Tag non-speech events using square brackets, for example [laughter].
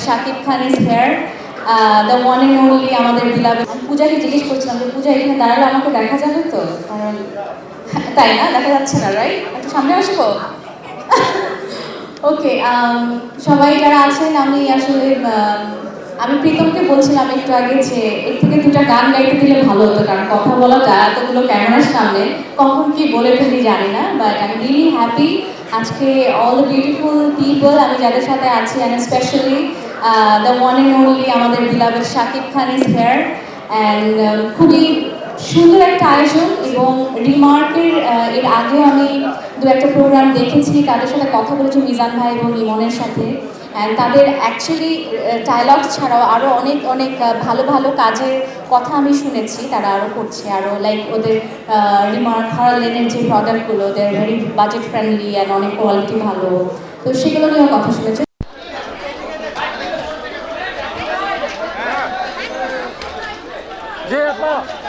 Shakib Khan is here the one and only আমাদের বিলাবের পূজাকে জিজ্ঞেস করছিলাম যে পূজা এখানে দাঁড়ালে আমাকে দেখা যাবে তো? কারণ তাই না? দেখা যাচ্ছে না রাইট একটু সামনে আসব? [laughs] ওকে সবাই যারা আছেন আমি আসলে um, আমি প্রীতমকে বলছিলাম একটু আগে যে এর থেকে দুটা গান গাইতে দিলে ভালো হতো কারণ কথা বলা যায় এতগুলো ক্যামেরার সামনে কখন কি বলে ফেলি জানি না বাট আই রিয়েলি হ্যাপি আজকে অল দ্য বিউটিফুল পিপল আমি যাদের সাথে আছি and specially the one and only আমাদের বিলাবের Shakib Khan is here and খুবই সুন্দর একটা আয়োজন এবং রিমার্কের এর আগেও আমি দু একটা প্রোগ্রাম দেখেছি, তাদের সাথে কথা বলেছি মিজান ভাই এবং ইমনের সাথে। অ্যান্ড তাদের অ্যাকচুয়ালি ডায়লগস ছাড়াও আরও অনেক অনেক ভালো ভালো কাজের কথা আমি শুনেছি, তারা আরও করছে। আরও লাইক ওদের রিমার্ক হারা লেনের যে প্রোডাক্টগুলো ওদের ভেরি বাজেট ফ্রেন্ডলি অ্যান্ড অনেক কোয়ালিটি ভালো। তো সেগুলো নিয়েও কথা শুনেছি। 뒤 에.